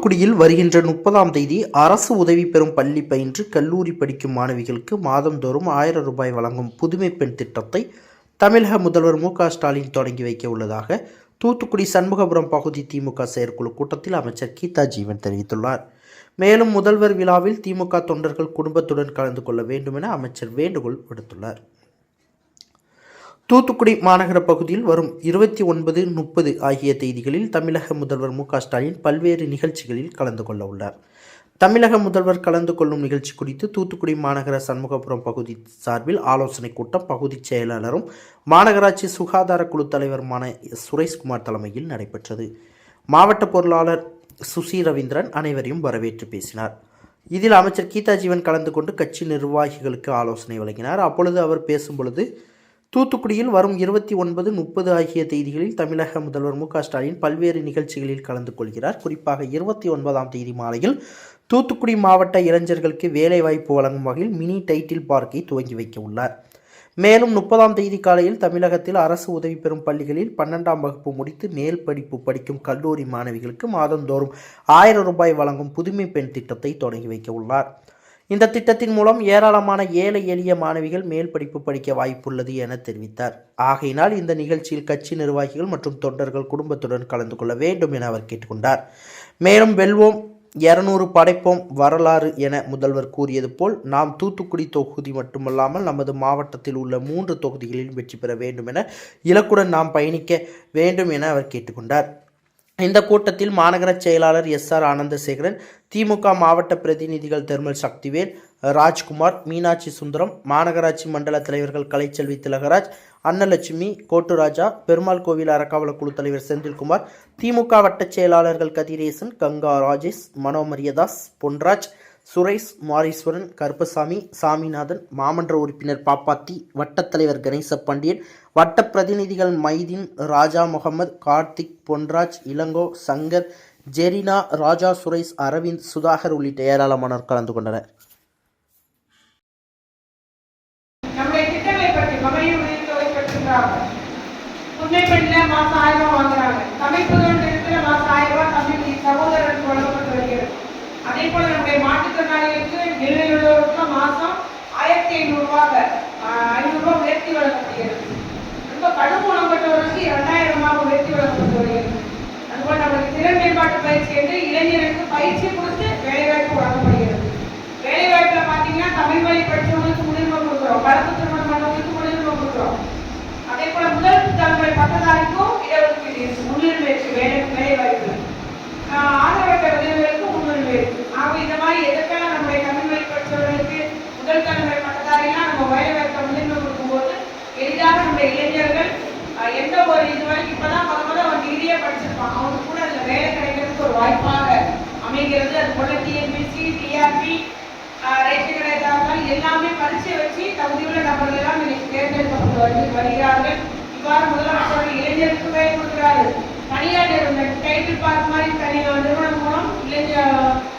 தூத்துக்குடியில் வருகின்ற முப்பதாம் தேதி அரசு உதவி பெறும் பள்ளி பயின்று கல்லூரி படிக்கும் மாணவிகளுக்கு மாதந்தோறும் ஆயிரம் ரூபாய் வழங்கும் புதுமை பெண் திட்டத்தை தமிழக முதல்வர் மு க ஸ்டாலின் தொடங்கி வைக்க உள்ளதாக தூத்துக்குடி சண்முகபுரம் பகுதி திமுக செயற்குழு கூட்டத்தில் அமைச்சர் கீதா ஜீவன் தெரிவித்துள்ளார். மேலும் முதல்வர் விழாவில் திமுக தொண்டர்கள் குடும்பத்துடன் கலந்து கொள்ள வேண்டும் என அமைச்சர் வேண்டுகோள் விடுத்துள்ளார். தூத்துக்குடி மாநகர பகுதியில் வரும் இருபத்தி ஒன்பது முப்பது ஆகிய தேதிகளில் தமிழக முதல்வர் மு ஸ்டாலின் பல்வேறு நிகழ்ச்சிகளில் கலந்து கொள்ள உள்ளார். தமிழக முதல்வர் கலந்து கொள்ளும் நிகழ்ச்சி குறித்து தூத்துக்குடி மாநகர சண்முகபுரம் பகுதி சார்பில் ஆலோசனைக் கூட்டம் பகுதி செயலாளரும் மாநகராட்சி சுகாதார குழு தலைவருமான சுரேஷ்குமார் தலைமையில் நடைபெற்றது. மாவட்ட பொருளாளர் சுசி ரவீந்திரன் அனைவரையும் வரவேற்று பேசினார். இதில் அமைச்சர் கீதா ஜீவன் கலந்து கொண்டு கட்சி நிர்வாகிகளுக்கு ஆலோசனை வழங்கினார். அப்பொழுது அவர் பேசும்பொழுது தூத்துக்குடியில் வரும் இருபத்தி ஒன்பது முப்பது ஆகிய தேதிகளில் தமிழக முதல்வர் மு ஸ்டாலின் பல்வேறு நிகழ்ச்சிகளில் கலந்து கொள்கிறார். குறிப்பாக இருபத்தி ஒன்பதாம் தேதி மாலையில் தூத்துக்குடி மாவட்ட இளைஞர்களுக்கு வேலைவாய்ப்பு வழங்கும் வகையில் மினி டைட்டில் பார்க்கை துவங்கி வைக்க உள்ளார். மேலும் முப்பதாம் தேதி காலையில் தமிழகத்தில் அரசு உதவி பெறும் பள்ளிகளில் பன்னெண்டாம் வகுப்பு முடித்து மேல் படிப்பு படிக்கும் கல்லூரி மாணவிகளுக்கு மாதந்தோறும் ஆயிரம் ரூபாய் வழங்கும் புதுமை பெண் திட்டத்தை தொடங்கி வைக்க உள்ளார். இந்த திட்டத்தின் மூலம் ஏராளமான ஏழை எளிய மாணவிகள் மேல் படிப்பு படிக்க வாய்ப்புள்ளது என தெரிவித்தார். ஆகையினால் இந்த நிகழ்ச்சியில் கட்சி நிர்வாகிகள் மற்றும் தொண்டர்கள் குடும்பத்துடன் கலந்து கொள்ள வேண்டும் என அவர் கேட்டுக்கொண்டார். மேலும் வெல்வோம் இருநூறு படைப்போம் வரலாறு என முதல்வர் கூறியது போல் நாம் தூத்துக்குடி தொகுதி மட்டுமல்லாமல் நமது மாவட்டத்தில் உள்ள மூன்று தொகுதிகளில் வெற்றி பெற வேண்டும் என இலக்குடன் நாம் பயணிக்க வேண்டும் என அவர் கேட்டுக்கொண்டார். இந்த கூட்டத்தில் மாநகர செயலாளர் எஸ் ஆர் ஆனந்தசேகரன் திமுக மாவட்ட பிரதிநிதிகள் தெர்மல் சக்திவேல் ராஜ்குமார் மீனாட்சி சுந்தரம் மாநகராட்சி மண்டல தலைவர்கள் கலைச்செல்வி திலகராஜ் அன்னலட்சுமி கோட்டுராஜா பெருமாள் கோவில் அறக்காவல குழு தலைவர் செந்தில்குமார் திமுக வட்டச் செயலாளர்கள் கதிரேசன் கங்கா ராஜேஷ் மனோமரியதாஸ் பொன்ராஜ் சுரேஷ் மாரீஸ்வரன் கருப்பசாமி சாமிநாதன் மாமன்ற உறுப்பினர் பாப்பாத்தி வட்டத்தலைவர் கணேச பாண்டியன் வட்ட பிரதிநிதிகள் மைதீன் ராஜா முகமது கார்த்திக் பொன்ராஜ் இளங்கோ சங்கர் ஜெரினா ராஜா சுரேஷ் அரவிந்த் சுதாகர் உள்ளிட்ட ஏராளமானோர் கலந்து கொண்டனர். நம்முடைய திட்டங்களை மாதம் ஆயிரம் ரூபாய் வாங்குறாங்க தமிழ்ப்புதல் நிறுத்தில மாசம் ஆயிரம் ரூபாய் தமிழ் சகோதரருக்கு வழங்கப்பட்டு வருகிறது அதே போல நம்முடைய மாற்றுத்திறனாளிகளுக்கு மாசம் ஆயிரத்தி ஐநூறு ரூபாய் ஐநூறு ரூபாய் உயர்த்தி வழங்கப்படுகிறது. ரொம்ப கடும் உணவற்றவர்களுக்கு இரண்டாயிரம் ரூபாய் உயர்த்தி வழங்கப்பட்டு வருகிறது அதுபோல் நம்மளுக்கு திறன் மேம்பாட்டு பயிற்சி என்று இளைஞருக்கு பயிற்சி அமைகிறது அது போல டிஎன்பிசி டிஆர்பி ரேஷன் கடையாக இருந்தாலும் எல்லாமே பரிசை வச்சு தகுதியுள்ள நபர்கள் எல்லாம் இன்னைக்கு தேர்ந்தெடுக்கப்பட்டு வருகி- வருகிறார்கள் இவ்வாறு முதலமைச்சர் இளைஞருக்கு வேலை கொடுக்கிறார்கள் தனியார் நிறுவனம் டைட்டில் பார்க் மாதிரி தனியார் நிறுவனம் மூலம் இளைஞர்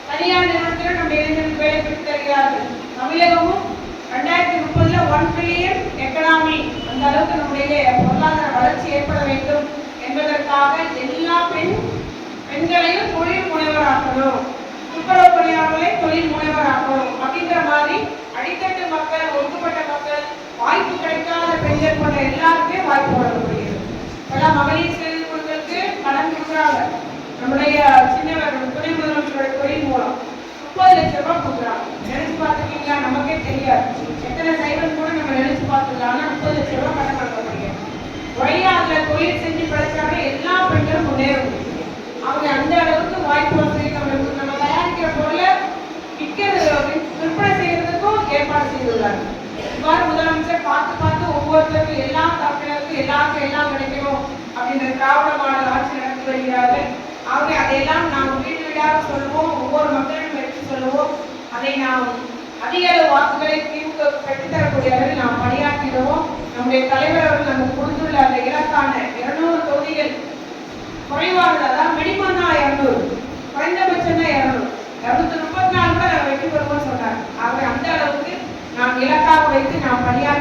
தனியார் நிறுவனத்தில் நம்ம இளைஞருக்கு வேலை பெற்று தருகிறார்கள். தமிழகமும் ரெண்டாயிரத்தி முப்பதுல ஒன் ட்ரில்லியன் எக்கனாமி அந்த அளவுக்கு நம்முடைய பொருளாதார வளர்ச்சி ஏற்பட வேண்டும் என்பதற்காக எல்லா பெண் பெண்களையும் முனைவராக்கணும் துப்புரவு பணியாளர்களை தொழில் முனைவராக்கணும் அப்படிங்கிற மாதிரி அடித்தட்டு மக்கள் ஒடுக்கப்பட்ட மக்கள் வாய்ப்பு கிடைக்காத பெண்கள் போன்ற எல்லாருக்குமே வாய்ப்பு வழங்கப்படுகிறது. எல்லாம் மகளிர் செய்து குழுக்களுக்கு கடன் கொடுக்குறாங்க. நம்முடைய சின்னவர்கள் துணை முதலமைச்சருடைய தொழில் மூலம் முப்பது லட்சம் ரூபாய் கொடுக்குறாங்க. நினைச்சு பார்த்துருக்கீங்களா? நமக்கே தெரியாது. எத்தனை சைவன் கூட நம்ம நினைச்சு பார்த்துக்கலாம் முப்பது லட்சம் ரூபாய் கடன் வழங்கப்படுகிறது முறையா ஏற்பாடு இவ்வாறு முதலமைச்சர் பார்த்து பார்த்து ஒவ்வொருத்தருக்கும் எல்லா தரப்பினருக்கும் எல்லாருக்கும் எல்லாம் கிடைக்கணும் அப்படின்ற திராவிட மாடல் ஆட்சி நடத்தி வருகிறார்கள் ஆகவே அதையெல்லாம் நாம் வீடு வீடாக சொல்லுவோம் ஒவ்வொரு மக்களிடம் எடுத்து சொல்லுவோம். அதை நாம் அதிக அளவு வாக்குகளை திமுக பெற்றுத்தரக்கூடிய அளவில் நாம் பணியாற்றிடுவோம் நம்முடைய தலைவர் அவர்கள் நமக்கு கொடுத்துள்ள அந்த இலக்கான இருநூறு தொகுதிகள் குறைவானது அதான் மினிமம் தான் இரநூறு குறைந்தபட்சம் தான் இரநூறு. இரநூத்தி முப்பத்தி நாலு கூட நம்ம வெற்றி பெறுவோம்னு சொன்னார் ஆகவே அந்த அளவுக்கு நாம் இலக்காக வைத்து நாம் பணியாற்றுவோம் என்று கூறிக்கொண்டு வேறு தடவை நம்மளை நிலை